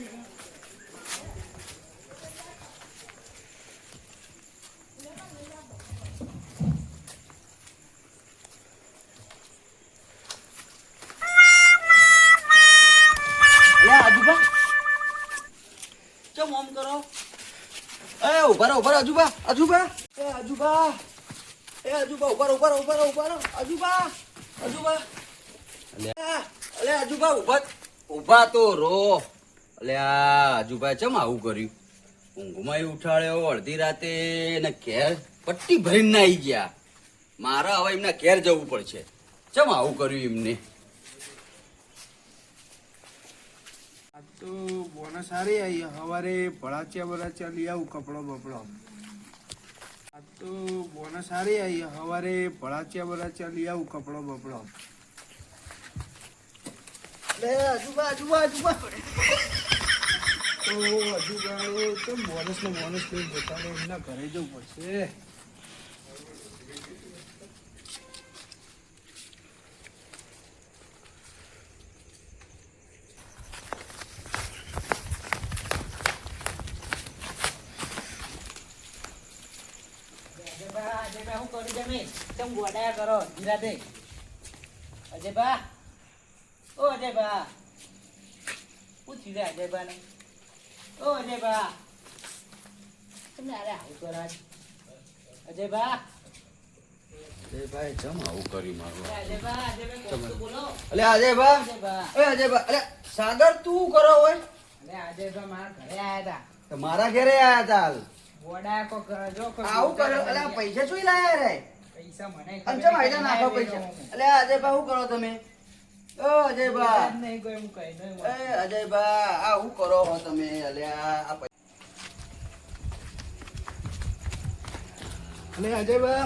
લે એ આજુબા એ આજુબા ઊભા ઊભા ઊભા ઊભા રહો આજુબા આજુબા અલે અલે ઊભા ઊભા તો રો. અલે આ આજુબા ચમ આવું કર્યું? ઊંઘમાં ઉઠાડ્યો અડધી રાતે એને ઘેર પટ્ટી ભરીને ના આવી ગયા. મારા હવે એમના ઘેર જવું પડશે. ચમ આવું કર્યું એમને? આ તો બોનસ સારી આવી સવારે ભળાચ્યા ભળાચ્યા લઈ આવું કપડો બપડો. આ તો બોનસ સારી આવી સવારે ભળાચ્યા ભળાચ્યા લઈ આવું કપડો બપડો. લે અજુબા અજુબા અજુબા તો હજુ ગાળો તો બોનસ ને બોનસ લઈને જતા એમના ઘરે જવું પડશે. કેમ ધીરા દે. અજયબા? ઓ અજયબા. પૂછી દે અજયબાને? ઓ અજયબા. તમે અરે આવું કરો? અજયબા? આવું મારું. એ અલે સાગર તું કરો હોય અરે અજયબા મારા ઘરે આયા હતા. તો મારા ઘરે આયા તા હાલ ગોડાયા કોક જો આવું કર્યો અલે પૈસા શું લાયા રે ગયા. પૈસા મને ખબર અને ચમ નહીં, આયલા નાખો પૈસા. લાવ્યો હું. શું કરો તમે? ઓ અજયબા યાદ નહીં કોઈ હું કઈ નહીં એ અજયબા આ શું કરો હો તમે? અલે આ આ પૈ-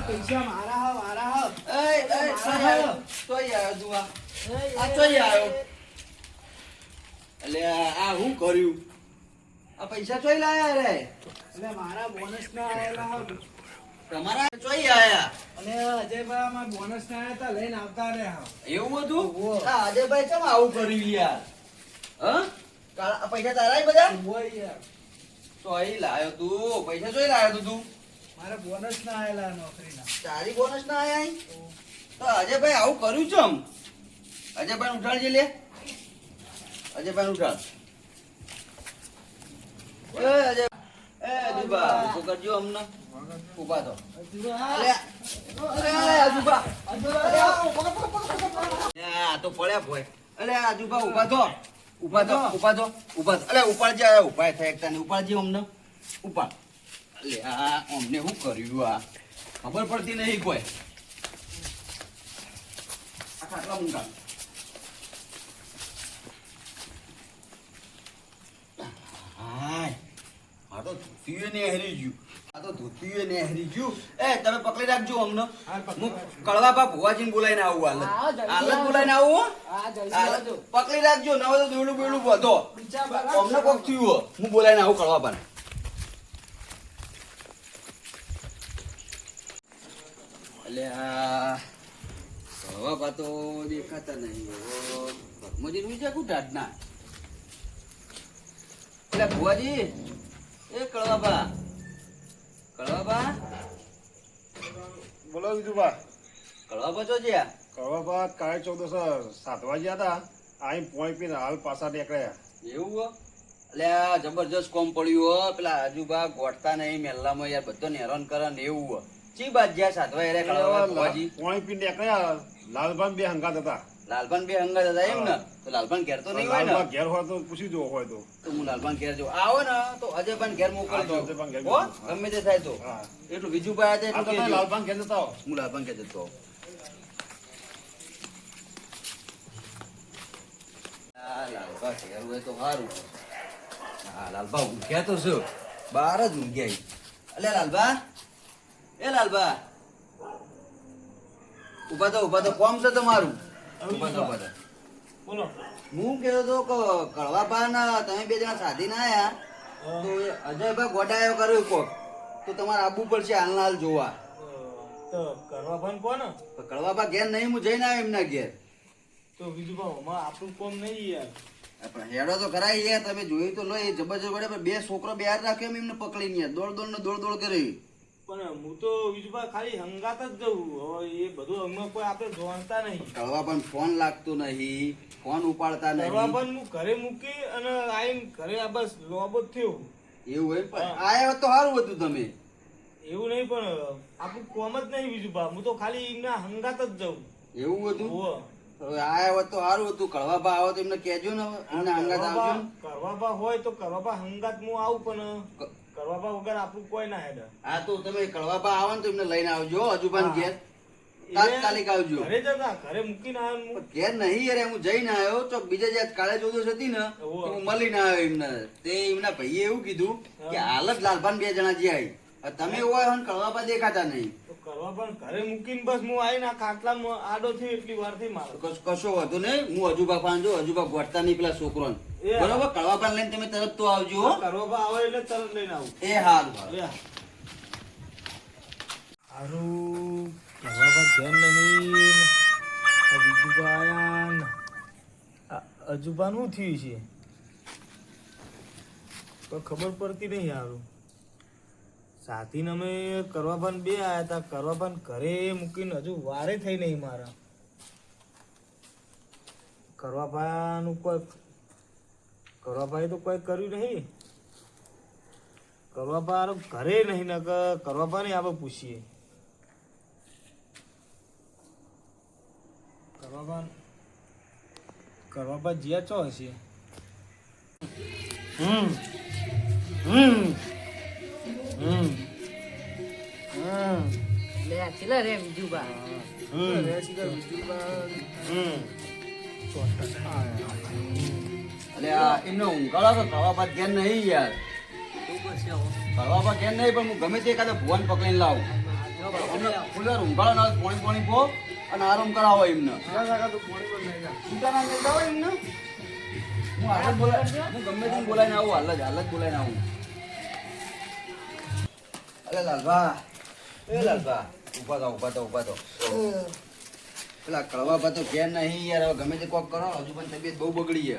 પૈસા મારા હા મારા હા. એ એ ચોઈ આવ્યો ચોઈ આ આ ચોઈ આવ્યો આ આ કર્યું? આ પૈસા ચોઈ લાયા રે. એટલે મારા બોનસ ના આવેલા હા. તમારા ચોઈ આયા. અને અજયભાઈ અમારા બોનસ ના આયા લઈને આવતા રહ્યા એવું હતું. આ અજયભાઈ આવું કર્યું યાર હ? કાળા- પૈસા તારા બધા? હોય યાર. ચોઈ લાયો તું. પૈસા ચોઈ લાયો તું તું. મારે બોનસ ના આવેલા નોકરીના. તારી બોનસ ના આયા તો. અજયભાઈ આવું કર્યું ચમ? અજયભાઈ ઉઠાડજે લે. અજયભાઈ ઉઠાડ. અજય એ ઊભો કરજો અમને. ઊભા ઊભા, ઊભા, ઊભા, ઊભા, ઊભા. આ તો પડ્યા ભોય અલે આજુબા ઊભા તો ઊભા થો ઊભા થો ઊભા થો. અલે ઉપાડજે ઉપાય થાય એકતા ને ઉપાડજે અમને. ઉપાડ. અલે આ અમને શું કર્યું આ? ખબર પડતી નહીં કોઈ. આ મૂંગા હાય. આ તો ધોતીએ ને હરી ગયું. આ તો ધોતીએ ને હરી ગયું. એ તમે પકડી રાખજો અમને. હું કળવા બા ભુવાજીને બોલાઈને આવું હાલ. હાલ બોલાઈને આવું. હો? હા, જલ્દી હાલ. આવજો. પકડી રાખજો ના તો દોયડું બોયડું બધો અમને કોક થયું હું બોલાઈને આવું કળવા બા એટલે આ કળવા દેખાતા નહીં હો. ભગમોજી નું છે કું ના. એટલે ભુવાજી એ કળવા બા બોલો વિજુભા. કળવા બા છો જ્યાં? કવા બાદ કાલે ચૌદસ સાતવા ગયા હતા અહીં પોઈ પીને હાલ પાછા નીકળ્યા. એવું હો? એટલે જબરજસ્ત કોમ પડ્યું હો. પેલા આજુબા ગોઠતા નહીં મેલ્લામાં યાર બધો હેરાન કરે ને એવું હો. ચી બાદ જ્યાં સાધવા હેરે કળવા ભુવાજી? પોઈ પી નીકળ્યા. લાલભાઈ બે હંગાત હતા. લાલભાન બે અંગત હતા એમ ને. તો લાલભાન ઘેર તો નહીં હોય ને. ઘેર હોય તો પૂછી જો હોય તો. તો હું લાલભાન ઘેર જો. આવો ને તો અજયભાન ઘેર હા, હો મોકલજો. ગમે તે થાય તો. એટલું વિજુભાઈ હતા આ તો તમે કહેજો. ઘેર જતા આવો. હું લાલભાન ઘેર જતો લાલભા ઘેર હોય તો સારું હા લાલભા ઊંઘ્યા તો શું? બાર જ ઊંઘ્યા અલ્યા લાલભા. એ લાલભા. ઊભા તો ઊભા તો. કોમ છે તમારું? બોલો. હું કહેતો તો કે કળવા તમે બે જણા સાધી ના આયા તો અજયભાઈ ગોડાયો કર્યો કોક તો તમારે આવવું પડશે હાલના હાલ જોવા. તો પણ કોને પણ ઘેર નહીં હું જઈને આવ્યો એમના ઘેર. તો બીજું ભાવ આપણું કોમ નહીં યાર. પણ હેડો તો કરાય યાર તમે જોયું તો લો એ જબરજસ્ત વડે બે છોકરો બે હાથ રાખ્યો એમ એમને પકડીને યાર. દોડ દોડ ને દોડ દોડ કરી. પણ હું તો બીજું ખાલી હંગાત જ જવું હવે એ બધું હમણાં કોઈ આપણે જોણતા નહીં. કરવા પણ ફોન લાગતો નહીં ફોન ઉપાડતા કરવા નહીં પણ હું ઘરે મૂકી અને આઈ ઘરે આ બસ લોબો થયો. એવું હોય પણ આયા તો સારું હતું તમે. એવું નહીં પણ આપણું કોમ જ નહીં બીજું હું તો ખાલી એમના હંગાત જ જવું એવું હતું? આયા તો સારું હતું. કડવાભા આવો તો એમને કહેજો ને એમને હંગાત આવજો. કરવાબા હોય તો કરવાબા હંગાત હું આવું પણ. ક- કરવાબા વગર આપણું કોઈ ના હેડ. હા તો તમે કડવાબા આવો ને તો એમને લઈને આવજો હજુબાન પણ ઘેર. તાત્કાલિક આવજો. ઘરે જતા ઘરે મૂકીને આવ્યો ઘેર નહીં અરે હું જઈને આવ્યો તો બીજા જે કાળે ચોદસ હતી ને હું મળીને આવ્યો એમને. તે એમના ભાઈએ એવું કીધું કે હાલ જ લાલભાન બે જણા જે આવી તમે હોય કડવાબા દેખાતા નહીં. કરવા પણ ઘરે મૂકીને બસ હું આવીને આ ખાટલામાં આડો થયો એટલી વાર મારો. કશો વાંધો નહીં. હું હજુબા પાંજો હજુબા ગોઠતા નહીં પેલા છોકરોને. એ. બરોબર? કળવાબા લઈને તમે તરત તો આવજો હો. કરવાબા આવે એટલે તરત લઈને આવું. એ હારું હારું. લે. હારું. કેમ નહીં? આ આયા અજુબાનું થયું છે. તો ખબર પડતી નહીં હારું. સાથીને અમે કરવા પણ બે આયા હતા કરવા પણ ઘરે મૂકીને હજુ વારે થઈ નહીં મારા. કરવાબાનું કોઈ, કરવાભાઈ તો કોઈ કર્યું નહીં. કરવાબા હારું ઘરે નહીં, ને કરવાબા નહીં આપણે પૂછીએ. કરવાબા કરવાબા જ્યાં ચો હશે? હમ હમ. હમ. હમ લે હમ અલે આ એમનો ઊંઘાડો તો કળવાબા ઘેર નહીં યાર. કળવાબા ઘેર નહીં, પણ હું ગમે તે એકાદો ભુવન પકડીને લાવું. અમને ફૂલર પોણી પોણી અને આરામ કરાવો એમને. હું હાલ બોલાય હું ગમે તેમ બોલાવીને આવું, હાલ જ હાલ જ બોલાઈને આવું. અલે લાલભા એ લાલભા ઊભા તો ઊભા તો ઊભા તો પેલા કળવાબા તો ઘેર નહીં યાર હવે ગમે તે કોક કરો હજુ પણ તબિયત બહુ બગડી છે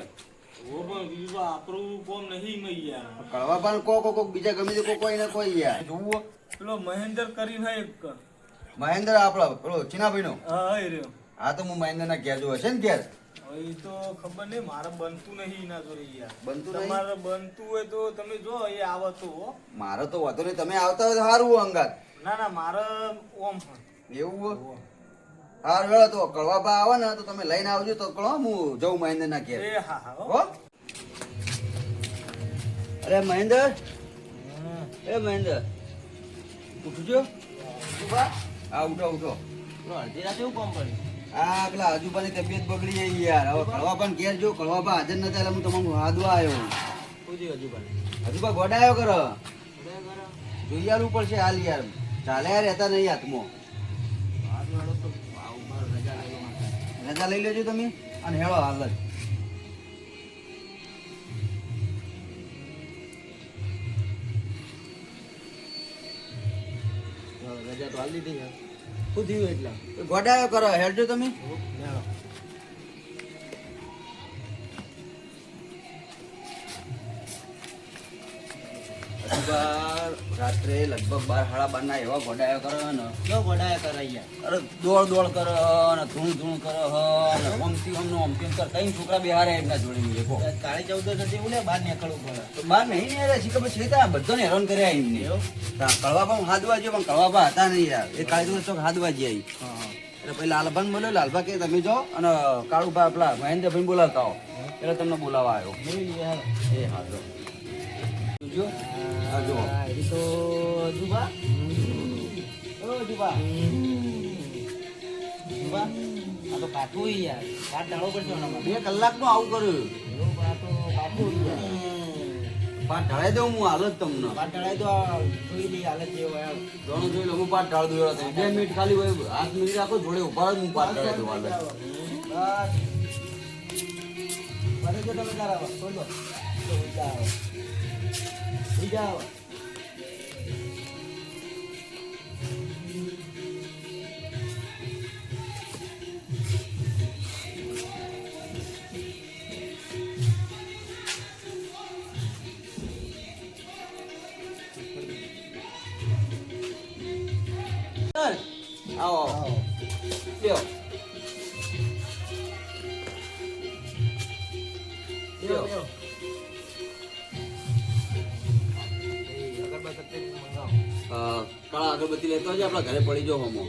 ઓ પણ બીજું આપણું કોમ નહીં મઈ યાર કળવાબા કો કો કોક બીજા ગમે તે કોઈ કોઈ ને કોઈ યાર જોવું પેલો મહેન્દ્ર કરી હે એક મહેન્દ્ર આપણો પેલો ચીનાભાઈ નો હા તો હું મહેન્દ્ર ના ઘેર જોયો છે ને ઘેર એ તો ખબર નહીં મારે બનતું નહીં એના જોડે યાર. બનતું નહીં? તમારે બનતું હોય તો તમે જો એ આવતો હો મારે તો વાંધો નહીં તમે આવતા હોય તો સારું અંગાત. ના ના મારે ઓમ એવું હાર વેળા તો કળવા બા આવે ને તો તમે લઈને આવજો તો કળો હું જઉં મહેન્દ્ર ના ઘેર. એ હા હા અરે મહેન્દ્ર? એ મહેન્દ્ર ઉઠજો. ઉઠા હા ઉઠો ઉઠો. અડધી રાતે એવું કોમ કર્યું? આ પેલા આજુબાની તબિયત બગડી ગઈ યાર. હવે કળવા પણ ઘેર જો કળવા પણ હાજર નતા એટલે હું તમારું હાદવા આવ્યો હજુબા ગોડાયો કરો જોઈ યાર ઉપર છે હાલ યાર. ચાલે યાર રહેતા નહીં હાથમાં. રજા લઈ લેજો તમે અને હેળો હાલ જ. રજા તો હાલ લીધી છે. શું થયું એટલા? ગોડાયો કરો હેડજો તમે. રાત્રે લગભગ બાર સાડા બાર ના એવા ગોડાયા કરો ને. કેવો ગોડાયા કરાયા અરે દોડ દોડ કરે ને ધૂણ ધૂણ કરે ને ઓમથી ઓમનો ઓમથી ઓમ કરે. ત્રણ છોકરા બિહારે એમના જોડે મિલે કો કાળી ચૌદ નથી એવું ને બહાર નીકળવું પડે. તો બાર નહીં ને યાર શીખર પછી હતા બધાને હેરાન કર્યા એમને. તા કળવા પણ હાદવા જો પણ કળવા પણ હતા નહીં યાર. એ કાળી ચૌદ ચોક હાદવા જઈ આવી એટલે પછી લાલભાન બોલ્યો લાલભા કે તમે જો અને કાળુભા પેલા મહેન્દ્રભાઈ બોલાવતા હો? એટલે તમને બોલાવવા આવ્યો. એ હા જો. જો એ તો અજુબા ઓ અજુબા અજુબા આ તો કાઠું યાર કાટ ડાળો પડશે બે કલાકનું આવું કર્યું તો કાઠું પાટ ઢળાઈ દઉં હું હાલત તમને પાટ ઢળાઈ દો જોઈ લઈ હાલત જેવો યાર ઘણું જોઈ લો હું પાટ ઢાળ દઉં એવા બે મિનિટ ખાલી હોય હાથ મિનિટ રાખો જોડે ઊભા હું પાટ ઢાળી દઉં હાલ બસ ભલે જો તમે તારા આવો છોડ દો અગરબત્તી લેતો આવજે આપણા ઘરે પડી જો હમો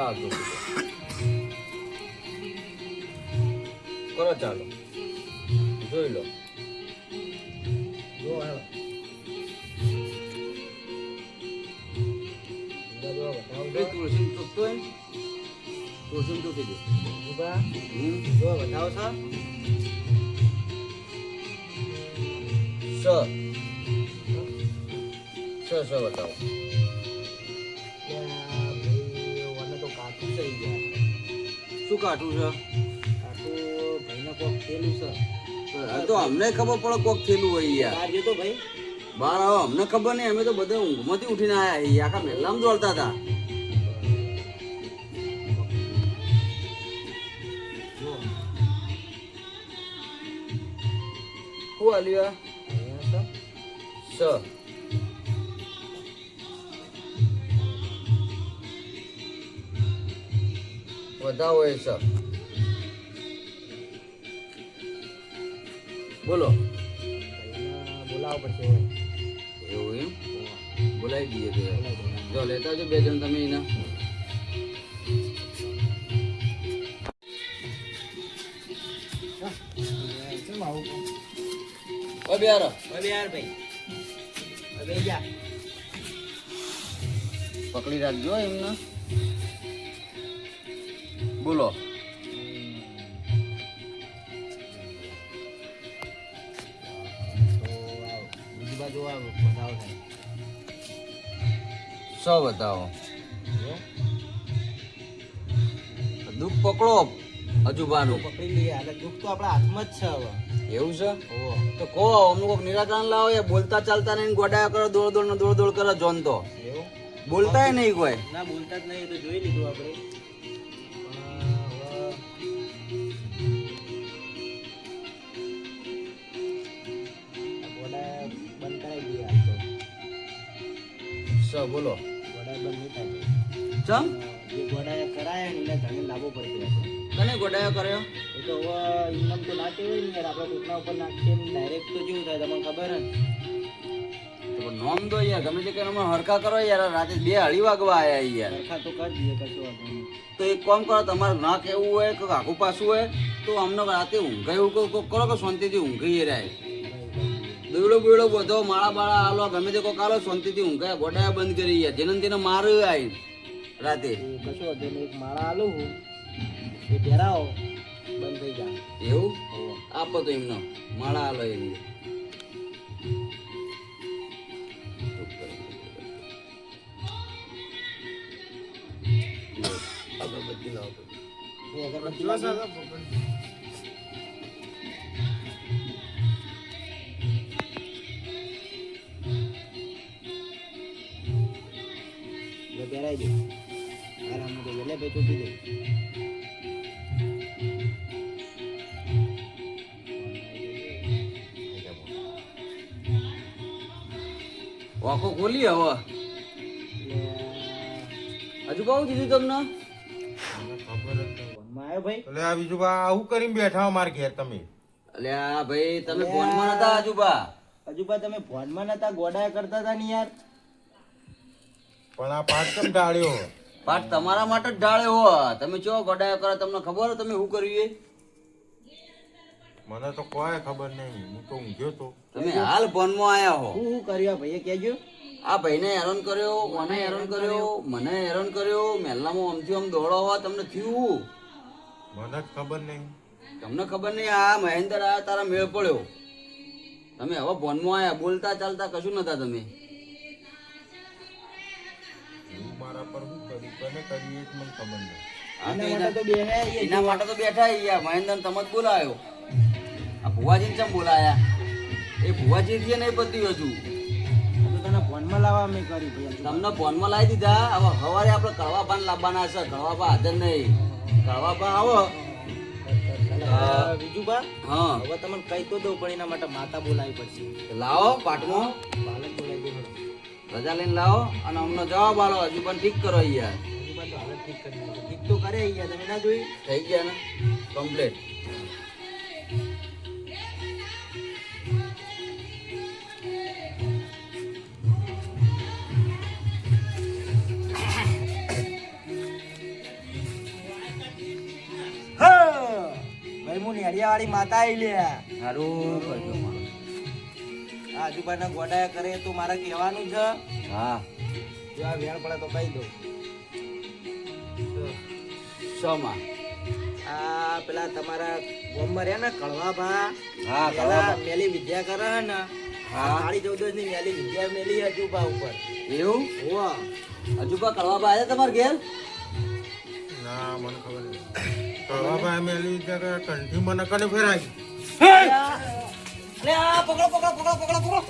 લાવજો કરો ચાલો જોઈ લો જો તુલસી ચોકતો એમ તુલસી ચોકી દે હમ સ સ સ બતાવો શું કાઠું છે? તો અમને ખબર પડે કોક થયેલું હોય યાર. બહાર આવો અમને ખબર નહીં. અમે તો બધા ઊંઘમાંથી ઉઠીને આયા છીએ. આખા મહેલામાં દોડતા હતા. શું આલ્યું આ? હોય છે બોલો. બોલાવો પછી એવું એમ? બોલાવી દઈએ તો જો લેતા આવજો બે જણ તમે એના. ઓ બેહારો પકડી રાખજો એમને. બોલો. સો બતાવો? દુઃખ પકડો અજુબાનું. પકડી લઈએ એટલે દુઃખ તો આપણા હાથમાં જ છે હવે એવું છે? તો કહો અમુક કોઈક નિરાકરણ લાવો એ બોલતા ચાલતા નહીં ગોડાયા કરો દોડ દોડ દોડ દોડ કરે જોન તો. બોલતા બોલતાય નહીં કોઈ. ના બોલતા જ નહીં તો જોઈ લીધું આપણે. સ, બોલો. ચમ? જે ગોડા કરાય ને એને ધણી લાવવો પડશે. કને ગોડાયો કર્યો? એ તો હવે ના યાર આપણે ટૂંકના ઉપર નાખીએ ડાયરેક્ટ તો જેવું થાય તમને ખબર ને નોમ દો યાર, ગમે તે કરીને હરખા કરો યાર, રાતે બે અઢી વાગવા આયા યાર. હરખા તો કરી દઈએ તો એક કામ કરો, તમારે ના એવું હોય કે આખું પાછું હોય, તો અમને રાતે ઊંઘાય એવું કરો કે શાંતિથી ઊંઘી રહ્યા. દોયડો બીવડો બધો માળા બાળા આલો ગમે તે કોક આલો શાંતિથી ઊંઘાય ગોડાયા બંધ કરી ગયા. જેને તેને મારે આવી રાતે. કશો વાંધો નહીં. એક માળા આલો હું. એ પહેરાવો. બંધ થઈ જાય એવું? આપો તો એમનો. માળા આલો એની અગરબત્તી લાવો એ અગરબત્તી બસ તો એટલે ભાઈ ચૂકી ખોલી હવે. હજુ કહું દીધું તમને? એટલે આ બીજું બા આવું કરીને બેઠા હો મારા ઘેર તમે. અલ્યા ભાઈ તમે ફોનમાં નતા હજુ પણ તમે ફોનમાં નતા ગોડા કરતા હતા ને યાર? પણ આ પાંચ કેમ ટાળ્યો પાઠ તમારા માટે જ ઢાળ્યો હો તમે ચો ગોડાયો કરો તમને ખબર તમે શું કર્યું એ મને તો કોઈ ખબર નહીં. હું તો ઊંઘ્યો તો. તમે હાલ ભણમાં આયા હો. શું શું કર્યા? ભાઈએ કહેજો. આ ભાઈને હેરાન કર્યો મને હેરાન કર્યો મને હેરાન કર્યો. મહેલામાં આમથી આમ દોડો હો તમને થયું? મને ખબર નહીં. તમને ખબર નહીં આ મહેન્દ્ર આ તારા મેળ પડ્યો. તમે હવે બોનમાં આયા બોલતા ચાલતા કશું નતા તમે. મારા પર કોને કર્યું એ મને ખબર નહીં. એના માટે તો બેહે એના માટે તો બેઠા અહીંયા મહેન્દ્ર તમે જ બોલાયો. આ ભુવાજીને ચમ બોલાયા? એ ભુવાજી થી નહીં પત્યું હજુ. આ તો તને ફોનમાં લાવવા મેં કરી તમને ફોનમાં લાવી દીધા? હવે સવારે આપણે કળવા પાન લાવવાના છે. કળવા પા હાજર નહીં. કળવા પા આવો. અ, બીજું હા. હવે તમને કહી તો દઉં પણ એના માટે માતા બોલાવી પડશે. લાવો પાટમાં. બોલાવી દે રજા લઈને લાવો અને અમને જવાબ આલો. હજુ પણ ઠીક કરો યાર ઠીક તો કરે યાર તમે ના જોઈ? થઈ ગયા ને? કમ્પ્લીટ. ભાઈ હું! નેડિયા માતા આઈ લે સારું કરજો મારો. આજુબાજુના ગોડાયા કરે તો મારે કહેવાનું છે. હા. જો આ વેણ પડે તો કહી દઉં. શોમાં? આ પેલા તમારા ગોમમાં રહ્યા ને કળવા ભા હા પેલા કળવા મેલી વિદ્યા કરે ને? હા. કાળી ચૌદશની મેલી વિદ્યા મેલી હજુભા ઉપર. એવું? હોવા. હજુ કળવાભા આવ્યા તમારે ઘેર? ના મને ખબર નહીં. કળવાભાઈ મેલી જરા કંઠી મને કને ફેરાય લે, આ પકડો પકડો પકડો પકડો પકડો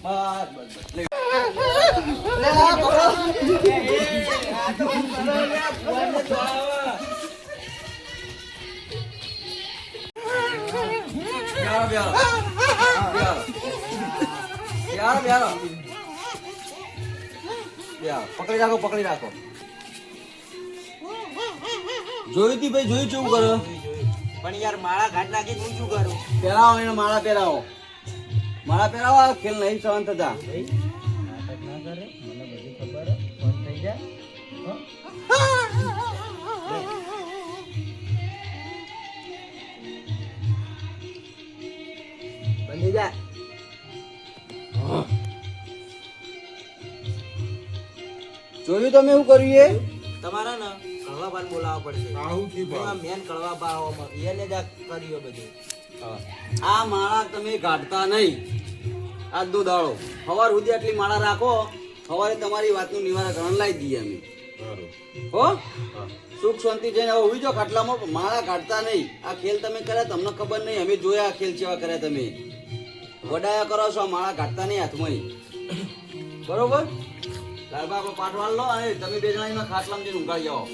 બસ બસ લે. પકડી રાખો પકડી રાખો જોયું તી ભાઈ, જોયું કેવું કરો પણ યાર માળા ઘાટ નાખી હું શું કરું? પહેરાવો એને માળા પહેરાવો. માળા પહેરાવો આ ખેલ નહીં સહન થતા. ભાઈ નાટક ના કરે મને બધી ખબર હે. ફોન થઈ જાય. બંધી જા જોયું તમે એવું કર્યું એ? તમારા ને. કળવા બાન બોલાવવા પડશે. આવું થી આ મેન કળવા બા આવવામાં એને જ કર્યો બધું. આ માળા તમે કાઢતા નહીં. આજ દો દાડો સવાર સુધી આટલી માળા રાખો સવારે તમારી વાતનું નિવારણ લાવી દઈએ અમે. હો? સુખ શાંતિ જઈને હવે જો ખાટલામાં માળા કાઢતા નહીં. આ ખેલ તમે કર્યા તમને ખબર નહીં. અમે જોયા આ ખેલ ચેવા કર્યા તમે. વડાયા કરો છો આ માળા કાઢતા નહીં હાથમાં. બરોબર? લાલબા પાઠવાળ લો અને તમે બે જણા એના ખાટલામાં જઈને ઊંઘાઈ જાઓ